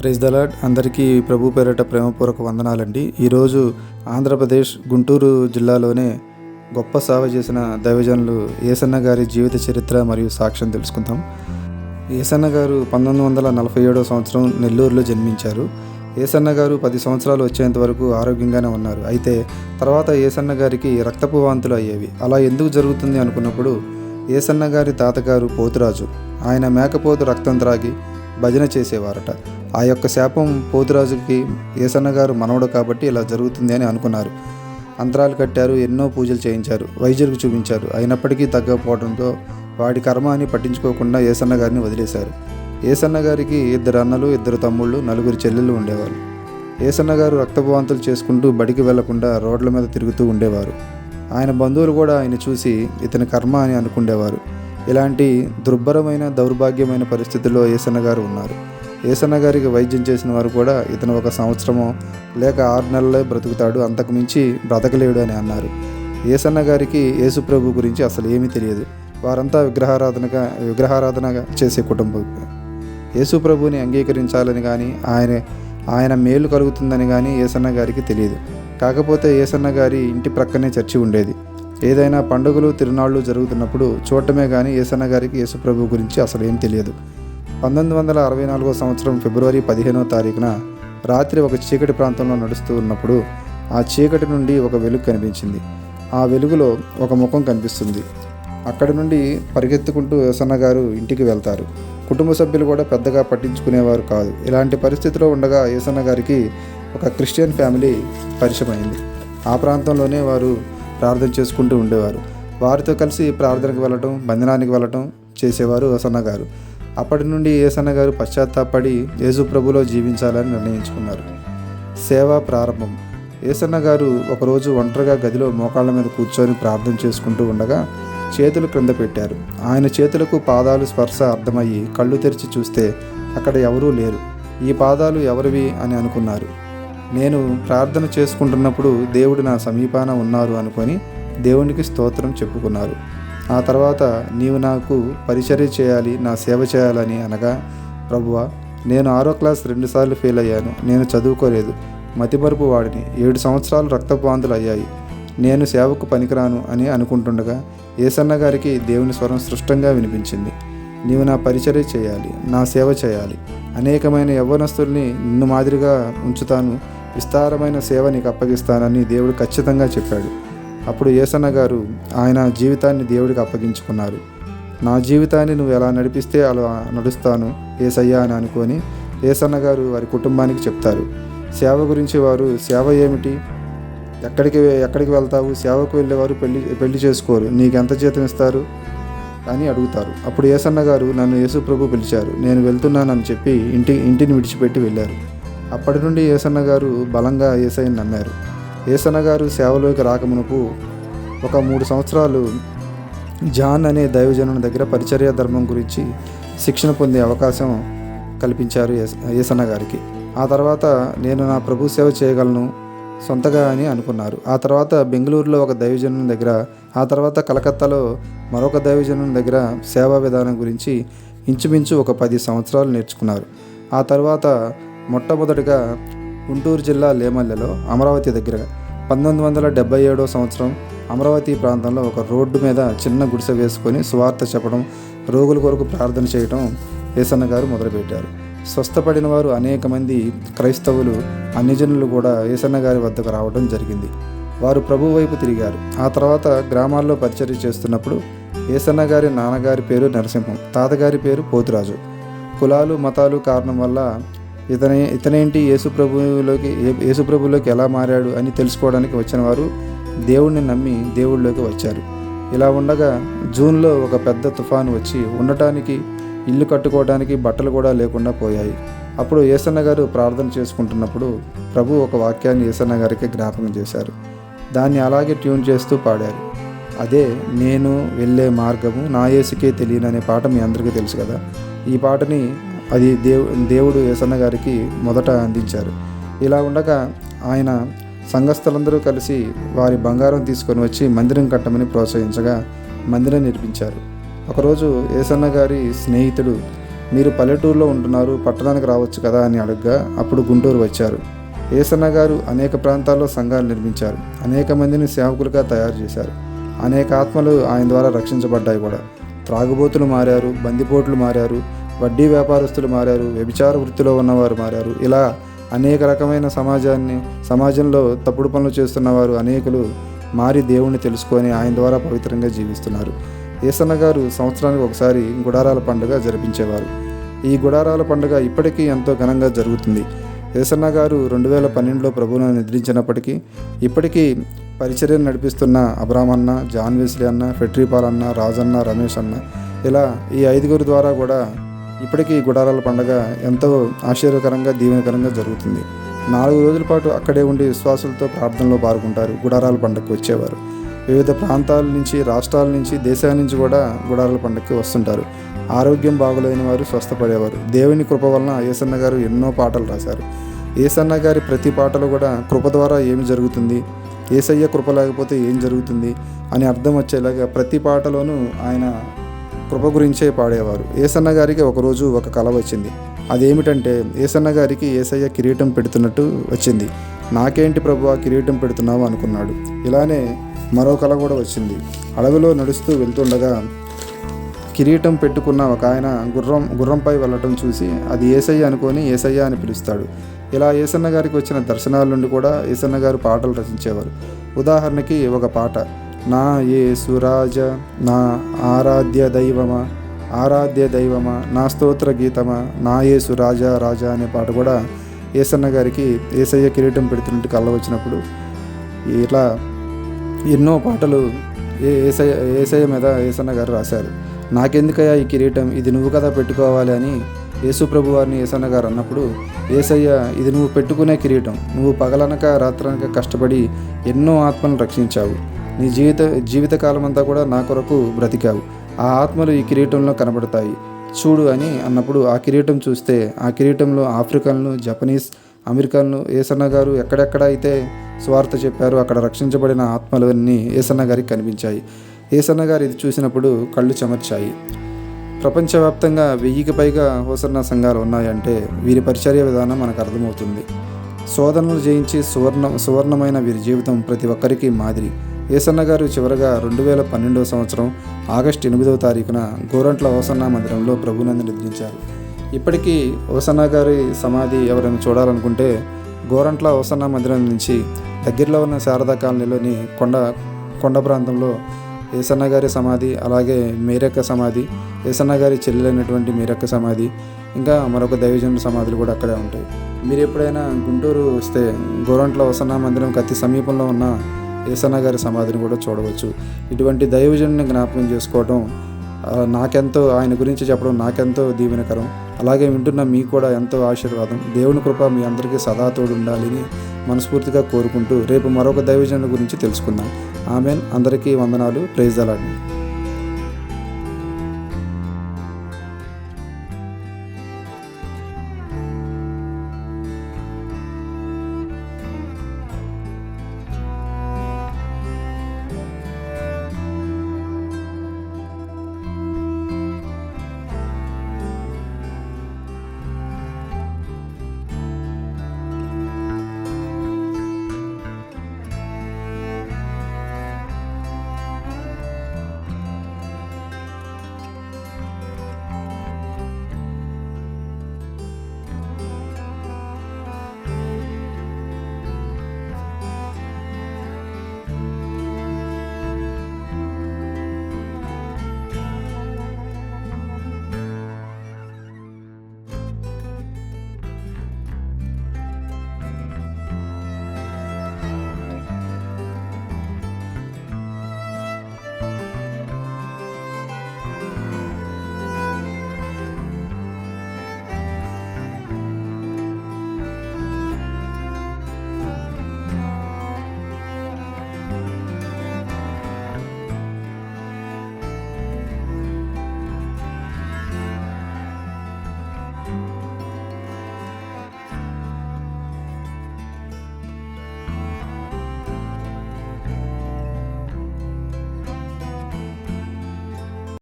Praise the Lord అందరికీ ప్రభు పేరట ప్రేమపూర్వక వందనాలండి. ఈరోజు ఆంధ్రప్రదేశ్ గుంటూరు జిల్లాలోనే గొప్ప సేవ చేసిన దైవజనులు ఏసన్న గారి జీవిత చరిత్ర మరియు సాక్ష్యం తెలుసుకుందాం. ఏసన్న గారు పంతొమ్మిది వందల నలభై ఏడో సంవత్సరం నెల్లూరులో జన్మించారు. ఏసన్న గారు పది సంవత్సరాలు వచ్చేంత వరకు ఆరోగ్యంగానే ఉన్నారు. అయితే తర్వాత ఏసన్న గారికి రక్తపు వాంతులు అయ్యేవి. అలా ఎందుకు జరుగుతుంది అనుకున్నప్పుడు ఏసన్న గారి తాతగారు పోతురాజు ఆయన మేకపోతు రక్తం త్రాగి భజన చేసేవారట. ఆ యొక్క శాపం పోతురాజుకి ఏసన్న గారు మనవడు కాబట్టి ఇలా జరుగుతుంది అని అనుకున్నారు. అంతరాలు కట్టారు ఎన్నో పూజలు చేయించారు వైద్యులకు చూపించారు. అయినప్పటికీ తగ్గకపోవడంతో వాడి కర్మ అని పట్టించుకోకుండా ఏసన్న గారిని వదిలేశారు. ఏసన్న గారికి ఇద్దరు అన్నలు ఇద్దరు తమ్ముళ్ళు నలుగురు చెల్లెళ్ళు ఉండేవారు. ఏసన్న గారు రక్తపవాంతులు చేసుకుంటూ బడికి వెళ్ళకుండా రోడ్ల మీద తిరుగుతూ ఉండేవారు. ఆయన బంధువులు కూడా ఆయన చూసి ఇతని కర్మ అని అనుకుండేవారు. ఇలాంటి దుర్భరమైన దౌర్భాగ్యమైన పరిస్థితుల్లో ఏసన్న గారు ఉన్నారు. ఏసన్న గారికి వైద్యం చేసిన వారు కూడా ఇతను ఒక సంవత్సరమో లేక ఆరు నెలలే బ్రతుకుతాడు అంతకుమించి బ్రతకలేడు అని అన్నారు. ఏసన్న గారికి యేసుప్రభు గురించి అసలు ఏమీ తెలియదు. వారంతా విగ్రహారాధనగా విగ్రహారాధనగా చేసే కుటుంబం. యేసుప్రభుని అంగీకరించాలని కానీ ఆయన ఆయన మేలు కలుగుతుందని కానీ ఏసన్న గారికి తెలియదు. కాకపోతే ఏసన్న గారి ఇంటి ప్రక్కనే చర్చి ఉండేది. ఏదైనా పండుగలు తిరునాళ్ళు జరుగుతున్నప్పుడు చూడటమే కానీ ఏసన్న గారికి యేసుప్రభు గురించి అసలు ఏం తెలియదు. పంతొమ్మిది వందల అరవై నాలుగో సంవత్సరం ఫిబ్రవరి పదిహేనో తారీఖున రాత్రి ఒక చీకటి ప్రాంతంలో నడుస్తూ ఉన్నప్పుడు ఆ చీకటి నుండి ఒక వెలుగు కనిపించింది. ఆ వెలుగులో ఒక ముఖం కనిపిస్తుంది. అక్కడి నుండి పరిగెత్తుకుంటూ ఏసన్న గారు ఇంటికి వెళ్తారు. కుటుంబ సభ్యులు కూడా పెద్దగా పట్టించుకునేవారు కాదు. ఇలాంటి పరిస్థితిలో ఉండగా యేసన్న గారికి ఒక క్రిస్టియన్ ఫ్యామిలీ పరిచయమైంది. ఆ ప్రాంతంలోనే వారు ప్రార్థన చేసుకుంటూ ఉండేవారు. వారితో కలిసి ప్రార్థనకు వెళ్ళటం బంధనానికి వెళ్ళటం చేసేవారు యోసన్న గారు. అప్పటి నుండి ఏసన్న గారు పశ్చాత్తాపడి యేసు ప్రభులో జీవించాలని నిర్ణయించుకున్నారు. సేవ ప్రారంభం. ఏసన్న గారు ఒకరోజు ఒంటరిగా గదిలో మోకాళ్ళ మీద కూర్చొని ప్రార్థన చేసుకుంటూ ఉండగా చేతులు క్రింద పెట్టారు. ఆయన చేతులకు పాదాలు స్పర్శ అర్థమయ్యి కళ్ళు తెరిచి చూస్తే అక్కడ ఎవరూ లేరు. ఈ పాదాలు ఎవరివి అని అనుకున్నారు. నేను ప్రార్థన చేసుకుంటున్నప్పుడు దేవుడు నా సమీపాన ఉన్నారు అనుకొని దేవునికి స్తోత్రం చెప్పుకున్నారు. ఆ తర్వాత నీవు నాకు పరిచర్య చేయాలి నా సేవ చేయాలని అనగా ప్రభువ నేను ఆరో క్లాస్ రెండుసార్లు ఫెయిల్ అయ్యాను. నేను చదువుకోలేదు. మతిమరుపు వాడిని. ఏడు సంవత్సరాలు రక్తపాంతులు అయ్యాయి. నేను సేవకు పనికిరాను అని అనుకుంటుండగా ఏసన్న గారికి దేవుని స్వరం స్పష్టంగా వినిపించింది. నీవు నా పరిచర్య చేయాలి నా సేవ చేయాలి. అనేకమైన యవ్వనస్తుల్ని నిన్ను మాదిరిగా ఉంచుతాను. విస్తారమైన సేవ నీకు అప్పగిస్తానని దేవుడు ఖచ్చితంగా చెప్పాడు. అప్పుడు ఏసన్న గారు ఆయన జీవితాన్ని దేవుడికి అప్పగించుకున్నారు. నా జీవితాన్ని నువ్వు ఎలా నడిపిస్తే అలా నడుస్తాను ఏసయ్యా అని అనుకొని ఏసన్న గారు వారి కుటుంబానికి చెప్తారు. సేవ గురించి వారు సేవ ఏమిటి? ఎక్కడికి ఎక్కడికి వెళ్తావు? సేవకు వెళ్ళేవారు పెళ్ళి పెళ్ళి చేసుకోరు. నీకు ఎంత జీతం ఇస్తారు అని అడుగుతారు. అప్పుడు ఏసన్న గారు నన్ను యేసు ప్రభు పిలిచారు. నేను వెళ్తున్నానని చెప్పి ఇంటి ఇంటిని విడిచిపెట్టి వెళ్ళారు. అప్పటి నుండి ఏసన్న గారు బలంగా ఏసైని నమ్మారు. ఏసన్న గారు సేవలోకి రాకమునకు ఒక మూడు సంవత్సరాలు జాన్ అనే దైవజనుని దగ్గర పరిచర్య ధర్మం గురించి శిక్షణ పొందే అవకాశం కల్పించారు ఏసన్న గారికి. ఆ తర్వాత నేను నా ప్రభు సేవ చేయగలను సొంతగా అని అనుకున్నారు. ఆ తర్వాత బెంగళూరులో ఒక దైవజనుని దగ్గర ఆ తర్వాత కలకత్తాలో మరొక దైవజనుని దగ్గర సేవా విధానం గురించి ఇంచుమించు ఒక పది సంవత్సరాలు నేర్చుకున్నారు. ఆ తర్వాత మొట్టమొదటిగా గుంటూరు జిల్లా లేమల్లెలో అమరావతి దగ్గర పంతొమ్మిది వందల డెబ్బై ఏడో సంవత్సరం అమరావతి ప్రాంతంలో ఒక రోడ్డు మీద చిన్న గుడిసె వేసుకొని సువార్త చెప్పడం రోగుల కొరకు ప్రార్థన చేయడం ఏసన్న గారు మొదలుపెట్టారు. స్వస్థపడిన వారు అనేక మంది క్రైస్తవులు అన్యజనులు కూడా ఏసన్న గారి వద్దకు రావడం జరిగింది. వారు ప్రభు వైపు తిరిగారు. ఆ తర్వాత గ్రామాల్లో పరిచర్య చేస్తున్నప్పుడు ఏసన్న గారి నాన్నగారి పేరు నరసింహం తాతగారి పేరు పోతురాజు. కులాలు మతాలు కారణం వల్ల ఇతనే ఇతనేంటి? యేసుప్రభులోకి యేసుప్రభులోకి ఎలా మారాడు అని తెలుసుకోవడానికి వచ్చిన వారు దేవుణ్ణి నమ్మి దేవుళ్ళలోకి వచ్చారు. ఇలా ఉండగా జూన్లో ఒక పెద్ద తుఫాను వచ్చి ఉండటానికి ఇల్లు కట్టుకోవడానికి బట్టలు కూడా లేకుండా పోయాయి. అప్పుడు ఏసన్న గారు ప్రార్థన చేసుకుంటున్నప్పుడు ప్రభు ఒక వాక్యాన్ని ఏసన్న గారికి జ్ఞాపకం చేశారు. దాన్ని అలాగే ట్యూన్ చేస్తూ పాడారు. అదే నేను వెళ్ళే మార్గము నా యేసుకే తెలియను అనే పాట మీ అందరికీ తెలుసు కదా. ఈ పాటని అది దేవు దేవుడు యేసన్న గారికి మొదట అందించారు. ఇలా ఉండగా ఆయన సంఘస్థలందరూ కలిసి వారి బంగారం తీసుకొని వచ్చి మందిరం కట్టమని ప్రోత్సహించగా మందిరం నిర్మించారు. ఒకరోజు ఏసన్న గారి స్నేహితుడు మీరు పల్లెటూరులో ఉంటున్నారు పట్టణానికి రావచ్చు కదా అని అడగగా అప్పుడు గుంటూరు వచ్చారు. ఏసన్న గారు అనేక ప్రాంతాల్లో సంఘాలు నిర్మించారు అనేక మందిని సేవకులుగా తయారు చేశారు. అనేక ఆత్మలు ఆయన ద్వారా రక్షించబడ్డాయి కూడా. త్రాగుబోతులు మారారు బందిపోట్లు మారారు వడ్డీ వ్యాపారస్తులు మారారు వ్యభిచార వృత్తిలో ఉన్నవారు మారారు. ఇలా అనేక రకమైన సమాజాన్ని సమాజంలో తప్పుడు పనులు చేస్తున్న వారు అనేకులు మారి దేవుణ్ణి తెలుసుకొని ఆయన ద్వారా పవిత్రంగా జీవిస్తున్నారు. ఏసన్న గారు సంవత్సరానికి ఒకసారి గుడారాల పండుగ జరిపించేవారు. ఈ గుడారాల పండుగ ఇప్పటికీ ఎంతో ఘనంగా జరుగుతుంది. ఏసన్న గారు రెండు వేల పన్నెండులో ప్రభువును నిద్రించినప్పటికీ ఇప్పటికీ పరిచర్యను నడిపిస్తున్న అబ్రామన్న జాన్ వెస్లీ అన్న ఫెట్రీపాల్ అన్న రాజన్న రమేష్ అన్న ఇలా ఈ ఐదుగురు ద్వారా కూడా ఇప్పటికీ గుడారాల పండుగ ఎంతో ఆశ్చర్యకరంగా దీవెనకరంగా జరుగుతుంది. నాలుగు రోజుల పాటు అక్కడే ఉండి విశ్వాసులతో ప్రార్థనలో పాల్గొంటారు గుడారాల పండుగకి వచ్చేవారు. వివిధ ప్రాంతాల నుంచి రాష్ట్రాల నుంచి దేశాల నుంచి కూడా గుడారాల పండుగకి వస్తుంటారు. ఆరోగ్యం బాగులేని వారు స్వస్థపడేవారు. దేవుని కృప వలన ఏసన్న గారు ఎన్నో పాటలు రాశారు. ఏసన్న గారి ప్రతి పాటలు కూడా కృప ద్వారా ఏమి జరుగుతుంది ఏసయ్య కృప లేకపోతే ఏం జరుగుతుంది అని అర్థం వచ్చేలాగా ప్రతి పాటలోనూ ఆయన కృప గురించే పాడేవారు. ఏసన్న గారికి ఒకరోజు ఒక కళ వచ్చింది. అదేమిటంటే ఏసన్న గారికి ఏసయ్య కిరీటం పెడుతున్నట్టు వచ్చింది. నాకేంటి ప్రభు ఆ కిరీటం పెడుతున్నావు అనుకున్నాడు. ఇలానే మరో కళ కూడా వచ్చింది. అడవిలో నడుస్తూ వెళ్తుండగా కిరీటం పెట్టుకున్న ఒక ఆయన గుర్రం గుర్రంపై వెళ్ళటం చూసి అది ఏసయ్య అనుకొని ఏసయ్య అని పిలుస్తాడు. ఇలా ఏసన్న గారికి వచ్చిన దర్శనాల నుండి కూడా ఏసన్న గారు పాటలు రచించేవారు. ఉదాహరణకి ఒక పాట నా ఏ సురాజ నా ఆరాధ్య దైవమా ఆరాధ్య దైవమా నా స్తోత్ర గీతమా నా యేసు రాజా రాజా అనే పాట కూడా ఏసన్న గారికి ఏసయ్య కిరీటం పెడుతున్నట్టు కళ్ళ వచ్చినప్పుడు ఇలా ఎన్నో పాటలు ఏ ఏసయ్య ఏసయ్య మీద ఏసన్న గారు రాశారు. నాకెందుకయ్యా ఈ కిరీటం? ఇది నువ్వు కదా పెట్టుకోవాలి అని యేసు ప్రభు వారిని ఏసన్న గారు అన్నప్పుడు ఏసయ్య ఇది నువ్వు పెట్టుకునే కిరీటం. నువ్వు పగలనక రాత్రనక కష్టపడి ఎన్నో ఆత్మలను రక్షించావు. నీ జీవిత జీవితకాలం అంతా కూడా నా కొరకు బ్రతికావు. ఆ ఆత్మలు ఈ కిరీటంలో కనబడతాయి. చూడు అని అన్నప్పుడు ఆ కిరీటం చూస్తే ఆ కిరీటంలో ఆఫ్రికన్లు జపనీస్ అమెరికన్లు ఏసన్న గారు ఎక్కడెక్కడ అయితే స్వార్థ చెప్పారో అక్కడ రక్షించబడిన ఆత్మలు అన్నీ ఏసన్న గారికి కనిపించాయి. ఏసన్న గారు ఇది చూసినప్పుడు కళ్ళు చెమర్చాయి. ప్రపంచవ్యాప్తంగా వెయ్యికి పైగా హోసన్న సంఘాలు ఉన్నాయంటే వీరి పరిచర్య విధానం మనకు అర్థమవుతుంది. శోధనలు జయించి సువర్ణ సువర్ణమైన వీరి జీవితం ప్రతి ఒక్కరికి మాదిరి. ఏసన్న గారు చివరగా రెండు వేల పన్నెండవ సంవత్సరం ఆగస్టు ఎనిమిదవ తారీఖున గోరంట్ల ఓసన్న మందిరంలో ప్రభునందు నిద్రించారు. ఇప్పటికీ ఓసన్న గారి సమాధి ఎవరైనా చూడాలనుకుంటే గోరంట్ల ఓసన్న మందిరం నుంచి దగ్గరలో ఉన్న శారదా కాలనీలోని కొండ కొండ ప్రాంతంలో ఏసన్న గారి సమాధి అలాగే మేరక్క సమాధి ఏసన్న గారి చెల్లెలైనటువంటి మేరక్క సమాధి ఇంకా మరొక దైవజనుల సమాధులు కూడా అక్కడే ఉంటాయి. మీరు ఎప్పుడైనా గుంటూరు వస్తే గోరంట్ల వసన్న మందిరం అతి సమీపంలో ఉన్న ఏసన్న గారి సమాధిని కూడా చూడవచ్చు. ఇటువంటి దైవజనుని జ్ఞాపకం చేసుకోవడం నాకెంతో ఆయన గురించి చెప్పడం నాకెంతో దీవెనకరం. అలాగే వింటున్న మీకు కూడా ఎంతో ఆశీర్వాదం. దేవుని కృప మీ అందరికీ సదా తోడు ఉండాలని మనస్ఫూర్తిగా కోరుకుంటూ రేపు మరొక దైవజనుల గురించి తెలుసుకుందాం. ఆమెన్. అందరికీ వందనాలు. ప్రైజ్ అలాంటి